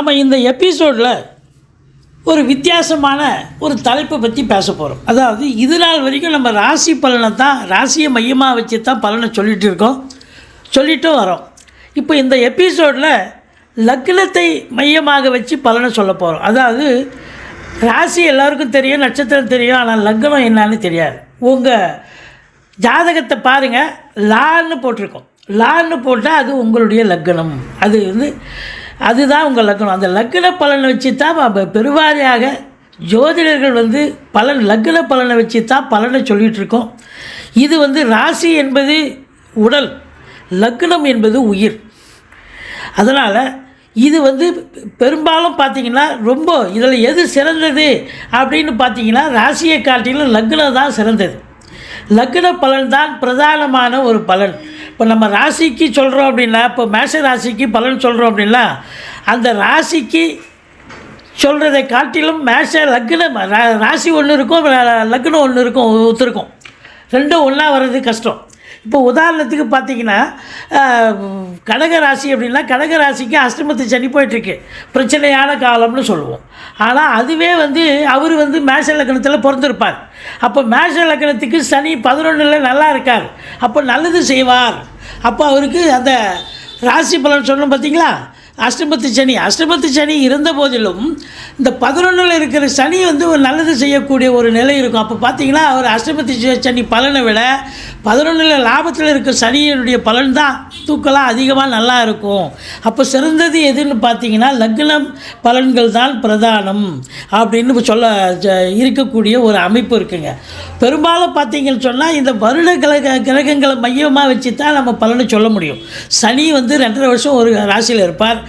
நாம் இந்த எபிசோடில் ஒரு வித்தியாசமான ஒரு தலைப்பை பற்றி பேச போகிறோம் அதாவது இது நாள் வரைக்கும் நம்ம ராசி பலனை தான் ராசியை மையமாக வச்சு தான் பலனை சொல்லிகிட்டு இருக்கோம். சொல்லிட்டும் வரோம். இப்போ இந்த எபிசோடில் லக்னத்தை மையமாக வச்சு பலனை சொல்ல போகிறோம் அதாவது ராசி எல்லாருக்கும் தெரியும் நட்சத்திரம் தெரியும் ஆனால் லக்னம் என்னன்னு தெரியாது. உங்கள் ஜாதகத்தை பாருங்கள் லான்னு போட்டிருக்கோம். லான்னு போட்டால் அது உங்களுடைய லக்னம். அது வந்து அதுதான் உங்கள் லக்னம். அந்த லக்ன பலனை வச்சு தான் பெருவாரியாக ஜோதிடர்கள் வந்து பலன் லக்ன பலனை வச்சு தான் பலனை சொல்லிகிட்ருக்கோம் இது வந்து ராசி என்பது உடல் லக்னம் என்பது உயிர். அதனால் இது வந்து பெரும்பாலும் பார்த்தீங்கன்னா ரொம்ப இதில் எது சிறந்தது அப்படின்னு பார்த்தீங்கன்னா ராசியை காட்டிலும் லக்னம் தான் சிறந்தது. லக்ன பலன் தான் பிரதானமான ஒரு பலன். இப்போ நம்ம ராசிக்கு சொல்கிறோம் அப்படின்னா இப்போ மேஷ ராசிக்கு பலன் சொல்கிறோம் அப்படின்னா அந்த ராசிக்கு சொல்கிறதை காட்டிலும் மேஷ லக்னம் ரா- ராசி ஒன்று இருக்கும் லக்னம் ஒன்று இருக்கும் ஒத்துருக்கும் ரெண்டும் ஒன்றா வர்றது கஷ்டம். இப்போ உதாரணத்துக்கு பார்த்தீங்கன்னா கடகராசி ராசி அப்படின்னா கடகராசிக்கு அஷ்டமத்து சனி போயிட்டுருக்கு. பிரச்சனையான காலம்னு சொல்லுவோம். ஆனால் அதுவே வந்து அவர் வந்து மேஷ லக்னத்தில் பிறந்திருப்பார். அப்போ மேஷ லக்னத்துக்கு சனி பதினொன்றில் நல்லா இருக்கார். அப்போ நல்லது செய்வார். அப்போ அவருக்கு அந்த ராசி பலன் சொன்னோம் பார்த்தீங்களா? அஷ்டபத்து சனி. அஷ்டபத்து சனி இருந்த போதிலும் இந்த பதினொன்றில் இருக்கிற சனி வந்து ஒரு நல்லது செய்யக்கூடிய ஒரு நிலை இருக்கும். அப்போ பார்த்தீங்கன்னா அவர் அஷ்டபத்து சனி பலனை விட பதினொன்றில் லாபத்தில் இருக்கிற சனியினுடைய பலன் தான் தூக்கலாம் அதிகமாக நல்லா இருக்கும். அப்போ சிறந்தது எதுன்னு பார்த்தீங்கன்னா லக்னம் பலன்கள் தான் பிரதானம் அப்படின்னு சொல்ல ஜ- இருக்கக்கூடிய ஒரு அமைப்பு இருக்குங்க. பெரும்பாலும் பார்த்தீங்கன்னு சொன்னால் இந்த வருட கிரக கிரகங்களை மையமாக வச்சு தான் நம்ம பலனை சொல்ல முடியும். சனி வந்து ரெண்டரை வருஷம் ஒரு ராசியில் இருப்பார்.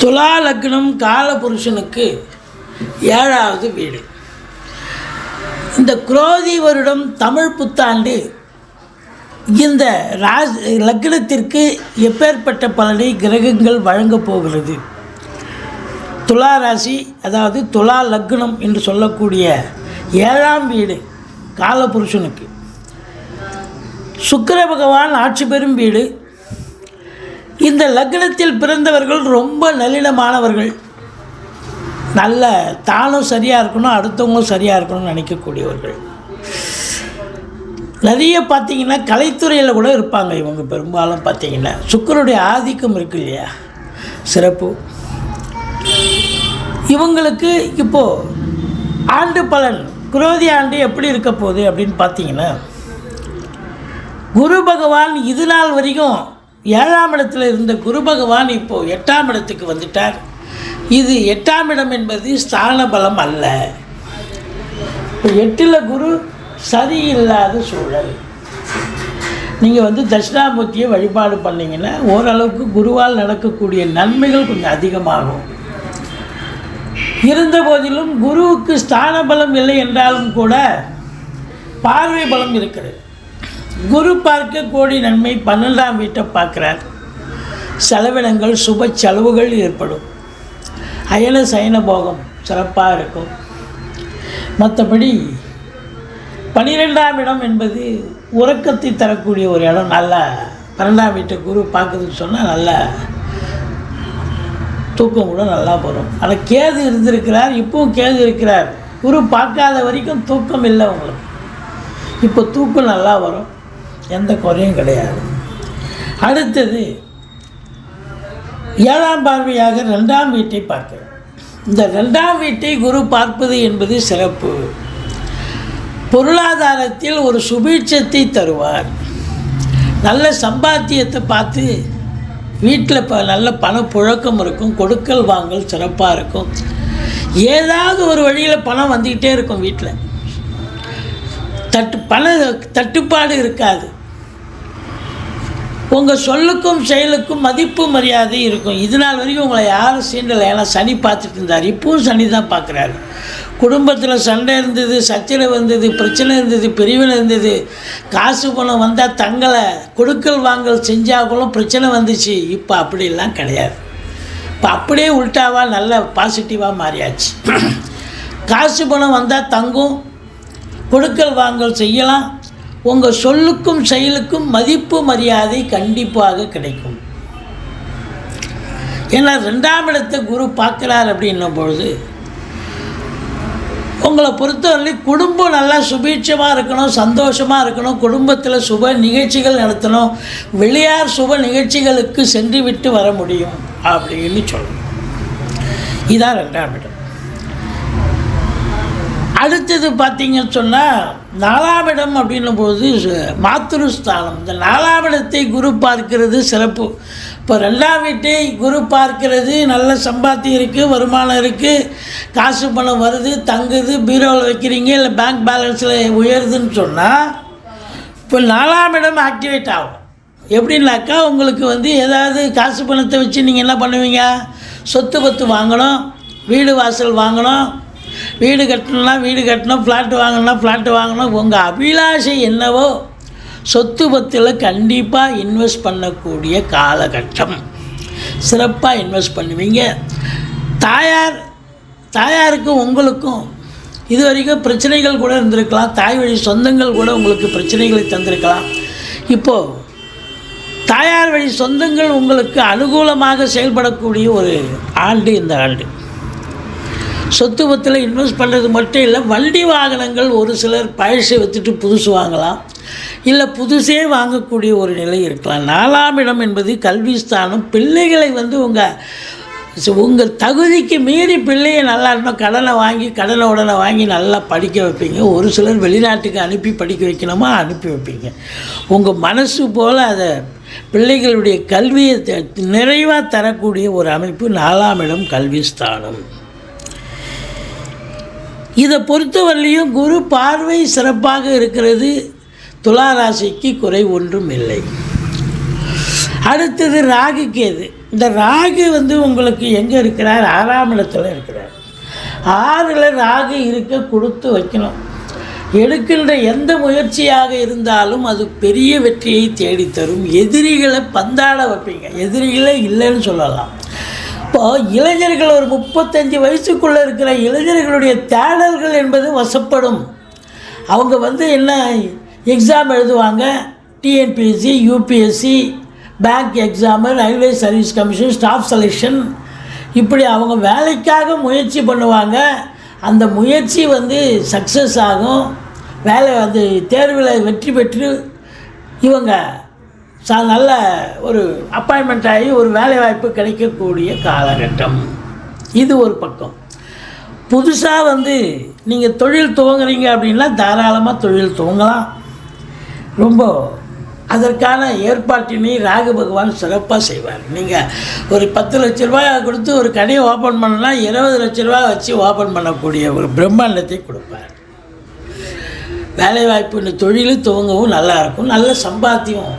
துலா லக்னம் காலபுருஷனுக்கு ஏழாவது வீடு. இந்த குரோதி வருடம் தமிழ் புத்தாண்டு இந்த ராஜ் லக்னத்திற்கு எப்பேற்பட்ட பலனை கிரகங்கள் வழங்கப் போகிறது? துலா ராசி அதாவது துலா லக்னம் என்று சொல்லக்கூடிய ஏழாம் வீடு காலபுருஷனுக்கு. சுக்கர பகவான் ஆட்சி பெறும் வீடு இந்த லக்னத்தில் பிறந்தவர்கள் ரொம்ப நளினமானவர்கள். நல்ல தானும் சரியாக இருக்கணும் அடுத்தவங்களும் சரியாக இருக்கணும்னு நினைக்கக்கூடியவர்கள். நிறைய பார்த்தீங்கன்னா கலைத்துறையில் கூட இருப்பாங்க இவங்க பெரும்பாலும் பார்த்தீங்கன்னா. சுக்கரனுடைய ஆதிக்கம் இருக்கு இல்லையா? சிறப்பு. இவங்களுக்கு இப்போது ஆண்டு பலன் குரோதி ஆண்டு எப்படி இருக்க போகுது அப்படின்னு பார்த்தீங்கன்னா குரு பகவான் இது நாள் வரைக்கும் ஏழாம் இடத்தில் இருந்த குரு பகவான் இப்போது எட்டாம் இடத்துக்கு வந்துட்டார். இது எட்டாம் இடம் என்பது ஸ்தான பலம் அல்ல. இப்போ எட்டில் குரு சரியில்லாத சூழல். நீங்கள் வந்து தட்சிணாமூர்த்தியை வழிபாடு பண்ணீங்கன்னா ஓரளவுக்கு குருவால் நடக்கக்கூடிய நன்மைகள் கொஞ்சம் அதிகமாகும். இருந்த போதிலும் குருவுக்கு ஸ்தான பலம் இல்லை என்றாலும் கூட பார்வை பலம் இருக்கிறது. குரு பார்க்க கோடி நன்மை பன்னெண்டாம் வீட்டை பார்க்குறார். செலவினங்கள் சுப செலவுகள் ஏற்படும். அயன சயன போகம் சிறப்பாக இருக்கும். மற்றபடி பனிரெண்டாம் இடம் என்பது உறக்கத்தை தரக்கூடிய ஒரு இடம். நல்ல பன்னெண்டாம் வீட்டை குரு பார்க்குதுன்னு சொன்னால் நல்ல தூக்கம் கூட நல்லா வரும். ஆனால் கேது இருந்திருக்கிறார் இப்பவும் கேது இருக்கிறார். குரு பார்க்காத வரைக்கும் தூக்கம் இல்லை உங்களுக்கு. இப்போ தூக்கம் நல்லா வரும். எந்த குறையும் கிடையாது. அடுத்தது ஏழாம் பார்வையாக ரெண்டாம் வீட்டை பார்க்கிறார் இந்த ரெண்டாம் வீட்டை குரு பார்ப்பது என்பது சிறப்பு. பொருளாதாரத்தில் ஒரு சுபீட்சத்தை தருவார். நல்ல சம்பாத்தியத்தை பார்த்து வீட்டில் இப்போ நல்ல பணப்புழக்கம் இருக்கும் கொடுக்கல் வாங்கல் சிறப்பாக இருக்கும். ஏதாவது ஒரு வழியில் பணம் வந்துக்கிட்டே இருக்கும் வீட்டில். தட்டு பண தட்டுப்பாடு இருக்காது. உங்கள் சொல்லுக்கும் செயலுக்கும் மதிப்பு மரியாதை இருக்கும். இது நாள் வரைக்கும் உங்களை யாரும் சீண்டலை. ஏன்னா சனி பார்த்துட்டு இருந்தார். இப்பவும் சனி தான் பார்க்குறாரு. குடும்பத்தில் சண்டை இருந்தது சச்சரவு இருந்தது பிரச்சனை இருந்தது பிரிவினை இருந்தது. காசு பணம் வந்தால் தங்களை கொடுக்கல் வாங்கல் செஞ்சாங்களும் பிரச்சனை வந்துச்சு. இப்போ அப்படிலாம் கிடையாது. இப்போ அப்படியே உல்ட்டாவாக நல்ல பாசிட்டிவாக மாறியாச்சு. காசு பணம் வந்தால் தங்கும். கொடுக்கல் வாங்கல் செய்யலாம். உங்கள் சொல்லுக்கும் செயலுக்கும் மதிப்பு மரியாதை கண்டிப்பாக கிடைக்கும். ஏன்னா ரெண்டாம் இடத்தை குரு பார்க்குறார் அப்படின்னும் பொழுது உங்களை பொறுத்தவரை குடும்பம் நல்லா சுபீட்சமாக இருக்கணும் சந்தோஷமாக இருக்கணும் குடும்பத்தில் சுப நிகழ்ச்சிகள் நடத்தணும் வெளியார் சுப நிகழ்ச்சிகளுக்கு சென்று விட்டு வர முடியும் அப்படின்னு சொல்லணும் இதான் ரெண்டாம் இடம். அடுத்தது பார்த்தீங்கன்னு சொன்னால் நாலாம் இடம் அப்படின்னும் போது ச- இந்த நாலாம் இடத்தை குரு பார்க்கிறது சிறப்பு. இப்போ ரெண்டாம் வீட்டை குரு பார்க்கிறது நல்ல சம்பாத்தியம் இருக்குது வருமானம் இருக்குது காசு பணம் வருது தங்குது பீரோவில் வைக்கிறீங்க இல்லை பேங்க் பேலன்ஸில் உயருதுன்னு சொன்னால் இப்போ நாலாம் இடம் ஆக்டிவேட் ஆகும். எப்படின்னாக்கா உங்களுக்கு வந்து ஏதாவது காசு பணத்தை வச்சு நீங்கள் என்ன பண்ணுவீங்க? சொத்து பத்து வாங்கணும் வீடு வாசல் வாங்கணும் வீடு கட்டணும்னா வீடு கட்டணும் ஃப்ளாட்டு வாங்கணும்னா ஃப்ளாட்டு வாங்கணும். உங்கள் அபிலாஷை என்னவோ சொத்து பத்தில் கண்டிப்பாக இன்வெஸ்ட் பண்ணக்கூடிய காலகட்டம். சிறப்பாக இன்வெஸ்ட் பண்ணுவீங்க. தாயார் தாயாருக்கும் உங்களுக்கும் இது வரைக்கும் பிரச்சனைகள் கூட இருந்திருக்கலாம். தாய் வழி சொந்தங்கள் கூட உங்களுக்கு பிரச்சனைகளை தந்திருக்கலாம். இப்போது தாயார் வழி சொந்தங்கள் உங்களுக்கு அனுகூலமாக செயல்படக்கூடிய ஒரு ஆண்டு இந்த ஆண்டு. சொத்து பத்தில் இன்வெஸ்ட் பண்ணுறது மட்டும் இல்லை வண்டி வாகனங்கள் ஒரு சிலர் பழசை விற்றுட்டு புதுசு வாங்கலாம். இல்லை புதுசே வாங்கக்கூடிய ஒரு நிலை இருக்கலாம். நாலாம் இடம் என்பது கல்வி ஸ்தானம். பிள்ளைகளை வந்து உங்கள் உங்கள் தகுதிக்கு மீறி பிள்ளையை நல்லா இருந்தால் கடனை வாங்கி கடனை உடனே வாங்கி நல்லா படிக்க வைப்பீங்க. ஒரு சிலர் வெளிநாட்டுக்கு அனுப்பி படிக்க வைக்கணுமா? அனுப்பி வைப்பீங்க. உங்கள் மனசு போல் அதை பிள்ளைகளுடைய கல்வியை த- நிறைவாக தரக்கூடிய ஒரு அமைப்பு நாலாம் இடம் கல்வி ஸ்தானம். இதை பொறுத்தவரையிலையும் குரு பார்வை சிறப்பாக இருக்கிறது. துலா ராசிக்கு குறை ஒன்றும் இல்லை. அடுத்தது ராகு கேது. இந்த ராகு வந்து உங்களுக்கு எங்கே இருக்கிறார்? ஆறாம் இடத்துல இருக்கிறார். ஆறில் ராகு இருக்க கொடுத்து வைக்கணும். எடுக்கின்ற எந்த முயற்சியாக இருந்தாலும் அது பெரிய வெற்றியை தேடித்தரும். எதிரிகளை பந்தாட வைப்பீங்க. எதிரிகளே இல்லைன்னு சொல்லலாம். அப்போ இளைஞர்கள் ஒரு முப்பத்தஞ்சு வயசுக்குள்ளே இருக்கிற இளைஞர்களுடைய தேடல்கள் என்பது வசப்படும். அவங்க வந்து என்ன எக்ஸாம் எழுதுவாங்க? TNPSC UPSC bank exam railway service commission staff selection இப்படி அவங்க வேலைக்காக முயற்சி பண்ணுவாங்க. அந்த முயற்சி வந்து சக்ஸஸ் ஆகும். வேலை வந்து தேர்வில் வெற்றி பெற்று இவங்க சா நல்ல ஒரு அப்பாயின்மெண்ட் ஆகி ஒரு வேலை வாய்ப்பு கிடைக்கக்கூடிய காலகட்டம். இது ஒரு பக்கம். புதுசாக வந்து நீங்கள் தொழில் துவங்குறீங்க அப்படின்னா தாராளமாக தொழில் துவங்கலாம். ரொம்ப அதற்கான ஏற்பாட்டினை ராகு பகவான் சிறப்பாக செய்வார். நீங்கள் ஒரு பத்து லட்ச ரூபாய் கொடுத்து ஒரு கடையை ஓப்பன் பண்ணால் இருபது லட்ச ரூபாய் வச்சு ஓப்பன் பண்ணக்கூடிய ஒரு பிரம்மாண்டத்தை கொடுப்பார். வேலைவாய்ப்பு இந்த தொழில் துவங்கவும் நல்லாயிருக்கும் நல்ல சம்பாத்தியம்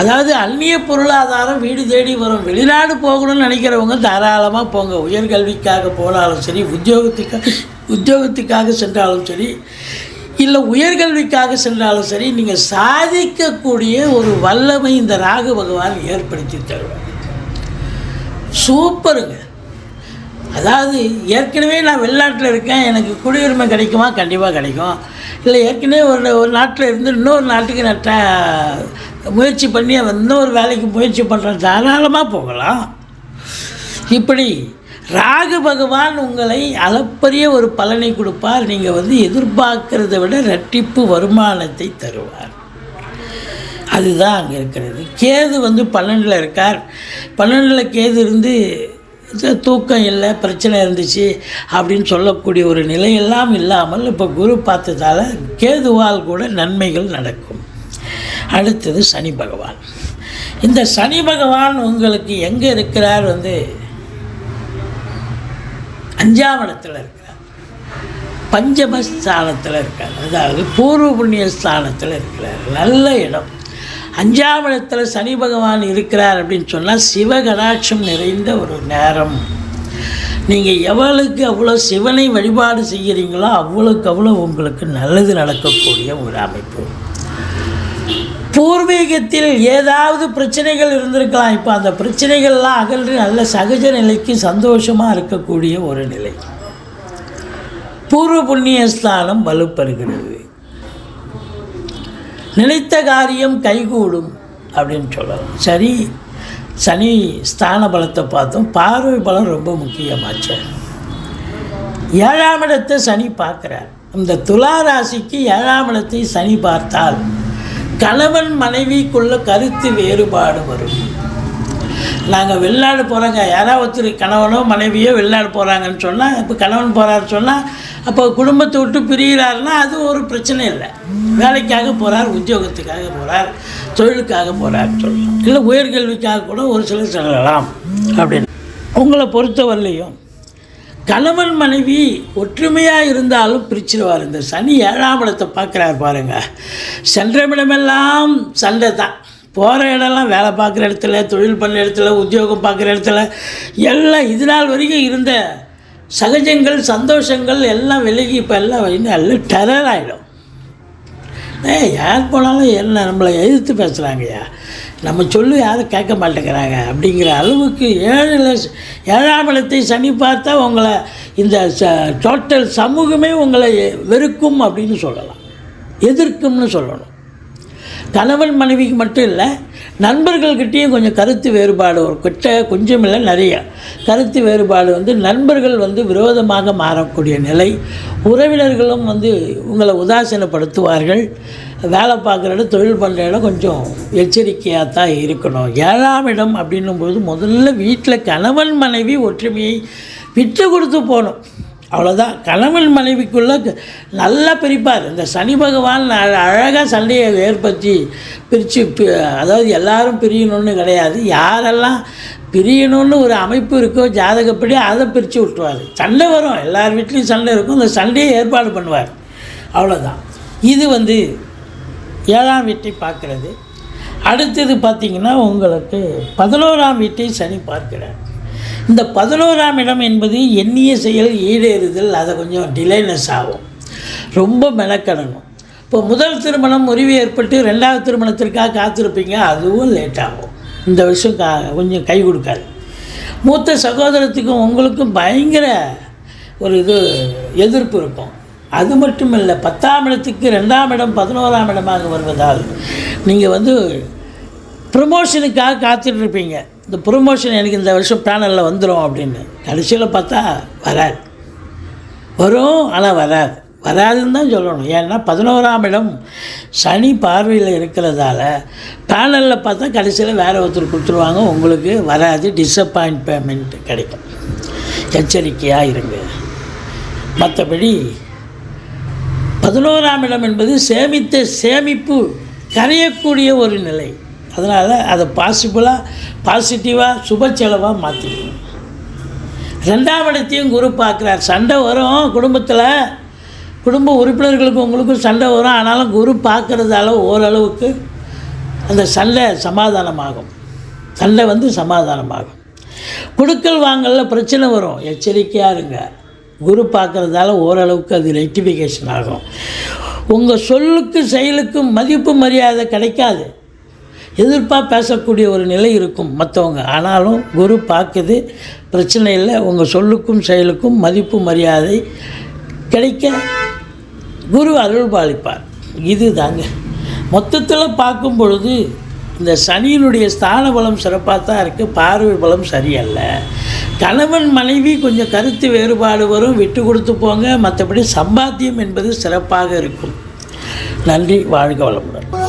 அதாவது அந்நிய பொருளாதாரம் வீடு தேடி வரும். வெளிநாடு போகணும்னு நினைக்கிறவங்க தாராளமாக போங்க. உயர்கல்விக்காக போனாலும் சரி உத்தியோகத்துக்காக உத்தியோகத்துக்காக சென்றாலும் சரி இல்லை உயர்கல்விக்காக சென்றாலும் சரி நீங்கள் சாதிக்கக்கூடிய ஒரு வல்லமை இந்த ராகு பகவான் ஏற்படுத்தி தருவார். சூப்பருங்க. அதாவது ஏற்கனவே நான் வெளிநாட்டில் இருக்கேன். எனக்கு குடியுரிமை கிடைக்குமா? கண்டிப்பாக கிடைக்கும். இல்லை ஏற்கனவே ஒரு ஒரு நாட்டில் இருந்து இன்னொரு நாட்டுக்கு நான் முயற்சி பண்ணி இன்னொரு வேலைக்கு முயற்சி பண்ணுற தாராளமாக போகலாம். இப்படி ராகு பகவான் உங்களை அளப்பரிய ஒரு பலனை கொடுப்பார். நீங்கள் வந்து எதிர்பார்க்கிறத விட ரெட்டிப்பு வருமானத்தை தருவார். அதுதான் அங்கே இருக்கிறது. கேது வந்து பன்னெண்டில் இருக்கார். பன்னெண்டில் கேது இருந்து தூக்கம் இல்லை பிரச்சனை இருந்துச்சு அப்படின்னு சொல்லக்கூடிய ஒரு நிலையெல்லாம் இல்லாமல் இப்போ குரு பார்த்ததால கேதுவால் கூட நன்மைகள் நடக்கும். அடுத்தது சனி பகவான். இந்த சனி பகவான் உங்களுக்கு எங்கே இருக்கிறார் வந்து அஞ்சாம் இடத்துல இருக்கிறார். பஞ்சமஸ்தானத்தில் இருக்கார். அதாவது பூர்வ புண்ணிய ஸ்தானத்தில் இருக்கிறார். நல்ல இடம். அஞ்சாம் இடத்துல சனி பகவான் இருக்கிறார் அப்படின்னு சொன்னால் சிவகடாட்சம் நிறைந்த ஒரு நேரம். நீங்கள் எவ்வளவுக்கு அவ்வளோ சிவனை வழிபாடு செய்கிறீங்களோ அவ்வளோக்கு அவ்வளோ உங்களுக்கு நல்லது நடக்கக்கூடிய ஒரு அமைப்பு. பூர்வீகத்தில் ஏதாவது பிரச்சனைகள் இருந்திருக்கலாம். இப்போ அந்த பிரச்சனைகள்லாம் அகன்று நல்ல சகஜ நிலைக்கு சந்தோஷமாக இருக்கக்கூடிய ஒரு நிலை. பூர்வ புண்ணிய ஸ்தானம் வலுப்பெறுகிறது. நினைத்த காரியம் கைகூடும் அப்படின்னு சொல்லலாம். சரி சனி ஸ்தான பலத்தை பார்த்தோம். பார்வை பலம் ரொம்ப முக்கியமாச்சு. ஏழாம் இடத்தை சனி பார்க்குறார். இந்த துலா ராசிக்கு ஏழாம் இடத்தை சனி பார்த்தால் கணவன் மனைவிக்குள்ள கருத்து வேறுபாடு வரும். நாங்கள் வெளிநாடு போகிறோங்க யாராவது ஒருத்தர் கணவனோ மனைவியோ வெளிநாடு போகிறாங்கன்னு சொன்னால் இப்போ கணவன் போகிறாரு சொன்னால் அப்போ குடும்பத்தை விட்டு பிரிகிறாருன்னா அது ஒரு பிரச்சனை இல்லை. வேலைக்காக போகிறார் உத்தியோகத்துக்காக போகிறார் தொழிலுக்காக போகிறாருன்னு சொல்லலாம் இல்லை உயர்கல்விக்காக கூட ஒரு சிலர் செல்லலாம் அப்படின்னு. உங்களை பொறுத்தவரையிலையும் கணவன் மனைவி ஒற்றுமையாக இருந்தாலும் பிரிச்சிருவார். இந்த சனி ஏழாம் இடத்தை பார்க்குறாரு பாருங்க. சென்றமிடமெல்லாம் சண்டை தான். போகிற இடம்லாம் வேலை பார்க்குற இடத்துல தொழில் பண்ண இடத்துல உத்தியோகம் பார்க்குற இடத்துல எல்லாம் இது நாள் வரைக்கும் இருந்த சகஜங்கள் சந்தோஷங்கள் எல்லாம் விலகி இப்போ எல்லாம் எல்லாம் டெரர் ஆகிடும் ஏ யார் போனாலும் என்ன நம்மளை எதிர்த்து பேசுகிறாங்கய்யா நம்ம சொல்லு யாரும் கேட்க மாட்டேங்கிறாங்க அப்படிங்கிற அளவுக்கு ஏழில் ஏழாம் இடத்தை சனி பார்த்தா உங்களை இந்த ச டோட்டல் சமூகமே உங்களை வெறுக்கும் அப்படின்னு சொல்லலாம். எதிர்க்கும்னு சொல்லணும். கணவன் மனைவிக்கு மட்டும் இல்லை நண்பர்கள்கிட்டேயும் கொஞ்சம் கருத்து வேறுபாடு ஒரு கிட்ட கொஞ்சம் இல்லை நிறைய. கருத்து வேறுபாடு வந்து நண்பர்கள் வந்து விரோதமாக மாறக்கூடிய நிலை. உறவினர்களும் வந்து உங்களை உதாசீனப்படுத்துவார்கள். வேலை பார்க்குற இடம் தொழில் பண்ணுற இடம் கொஞ்சம் எச்சரிக்கையாக தான் இருக்கணும். ஏழாம் இடம் அப்படின்னும்போது முதல்ல வீட்டில் கணவன் மனைவி ஒற்றுமையை விட்டு கொடுத்து போகணும். அவ்வளோதான் கணவன் மனைவிக்குள்ளே நல்லா பிரிப்பார் இந்த சனி பகவான் அழகாக சண்டையை ஏற்படுத்தி பிரித்து அதாவது எல்லாரும் பிரியணும்னு கிடையாது. யாரெல்லாம் பிரியணும்னு ஒரு அமைப்பு இருக்கோ ஜாதகப்படி அதை பிரித்து விட்டுருவார். சண்டை வரும். எல்லார் வீட்லேயும் சண்டை இருக்கும். அந்த சண்டையை ஏற்பாடு பண்ணுவார். அவ்வளோதான் இது வந்து ஏழாம் வீட்டை பார்க்குறது. அடுத்தது பார்த்திங்கன்னா உங்களுக்கு பதினோராம் வீட்டை சனி பார்க்கிறார். இந்த பதினோராம் இடம் என்பது எண்ணிய செயல் ஈடேறுதல் அதை கொஞ்சம் டிலேனஸ் ஆகும். ரொம்ப மெனக்கடணும். இப்போ முதல் திருமணம் முறிவு ஏற்பட்டு ரெண்டாவது திருமணத்திற்காக காத்திருப்பீங்க அதுவும் லேட் ஆகும். இந்த வருஷம் கா கொஞ்சம் கை கொடுக்காது. மூத்த சகோதரத்துக்கும் உங்களுக்கும் பயங்கர ஒரு இது எதிர்ப்பு இருக்கும். அது மட்டும் இல்லை பத்தாம் இடத்துக்கு ரெண்டாம் இடம் பதினோராம் இடமாக வருவதால் நீங்கள் வந்து ப்ரமோஷனுக்காக காத்துட்ருப்பீங்க இந்த ப்ரொமோஷன் எனக்கு இந்த வருஷம் பேனலில் வந்துடும் அப்படின்னு. கடைசியில் பார்த்தா வராது. வரும் ஆனால் வராது. வராதுன்னு தான் சொல்லணும். ஏன்னா பதினோராம் இடம் சனி பார்வையில் இருக்கிறதால பேனலில் பார்த்தா கடைசியில் வேறு ஒருத்தர் கொடுத்துருவாங்க. உங்களுக்கு வராது. டிஸப்பாயின்ட்மெண்ட் கிடைக்கும். எச்சரிக்கையாக இருங்க. மற்றபடி பதினோராம் இடம் என்பது சேமித்த சேமிப்பு கரையக்கூடிய ஒரு நிலை. அதனால் அதை பாசிபிளாக பாசிட்டிவாக சுப செலவாக மாற்றிக்கணும் ரெண்டாம் இடத்தையும் குரு பார்க்குறார். சண்டை வரும் குடும்பத்தில். குடும்ப உறுப்பினர்களுக்கும் உங்களுக்கும் சண்டை வரும். ஆனாலும் குரு பார்க்குறதால ஓரளவுக்கு அந்த சண்டை சமாதானமாகும். சண்டை வந்து சமாதானமாகும். குடுக்கல் வாங்கலில் பிரச்சனை வரும். எச்சரிக்கையாக இருங்க. குரு பார்க்குறதால ஓரளவுக்கு அது ரெக்டிஃபிகேஷன் ஆகும். உங்கள் சொல்லுக்கு செயலுக்கும் மதிப்பு மரியாதை கிடைக்காது. எதிர்ப்பாக பேசக்கூடிய ஒரு நிலை இருக்கும் மற்றவங்க ஆனாலும் குரு பார்க்குது பிரச்சனை இல்லை உங்கள் சொல்லுக்கும் செயலுக்கும் மதிப்பு மரியாதை கிடைக்க குரு அருள் பாலிப்பார் இது தாங்க மொத்தத்தில் பார்க்கும் பொழுது இந்த சனியினுடைய ஸ்தான பலம் சிறப்பாக தான் இருக்குது பார்வை பலம் சரியல்ல. கணவன் மனைவி கொஞ்சம் கருத்து வேறுபாடு வரும் விட்டு கொடுத்து போங்க மற்றபடி சம்பாத்தியம் என்பது சிறப்பாக இருக்கும். நன்றி வாழ்க வளமுடன்.